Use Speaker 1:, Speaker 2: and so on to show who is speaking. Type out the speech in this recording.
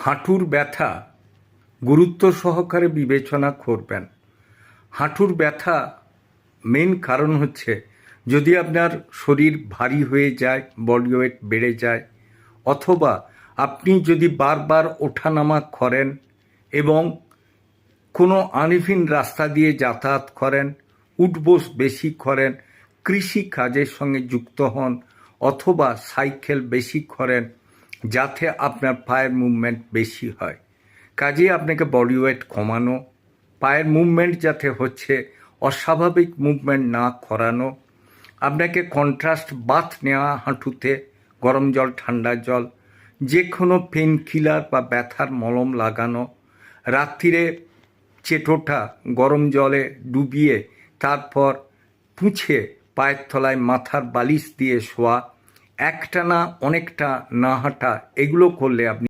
Speaker 1: হাঁটুর ব্যথা গুরুত্ব সহকারে বিবেচনা করবেন। হাঁটুর ব্যথা মেন কারণ হচ্ছে যদি আপনার শরীর ভারী হয়ে যায় বডি ওয়েট বেড়ে যায়, অথবা আপনি যদি বারবার ওঠানামা করেন এবং কোনো আনইভিন রাস্তা দিয়ে যাতায়াত করেন, উঠবোস বেশি করেন, কৃষি কাজের সঙ্গে যুক্ত হন, অথবা সাইকেল বেশি করেন যাতে আপনার পায়ের মুভমেন্ট বেশি হয়। কাজেই আপনাকে বডি ওয়েট কমানো, পায়ের মুভমেন্ট যাতে হচ্ছে, অস্বাভাবিক মুভমেন্ট না করানো, আপনাকে কন্ট্রাস্ট বাথ নেওয়া হাঁটুতে, গরম জল, ঠান্ডা জল যে কোনো পেন কিলার বা ব্যথার মলম লাগানো, রাত্রিরে চেটোটা, গরম জলে ডুবিয়ে, তারপর পুঁছে পায়ের তলায় মাথার বালিশ দিয়ে শোয়া একটানা অনেকটা না হাঁটা এগুলো করলে আপনি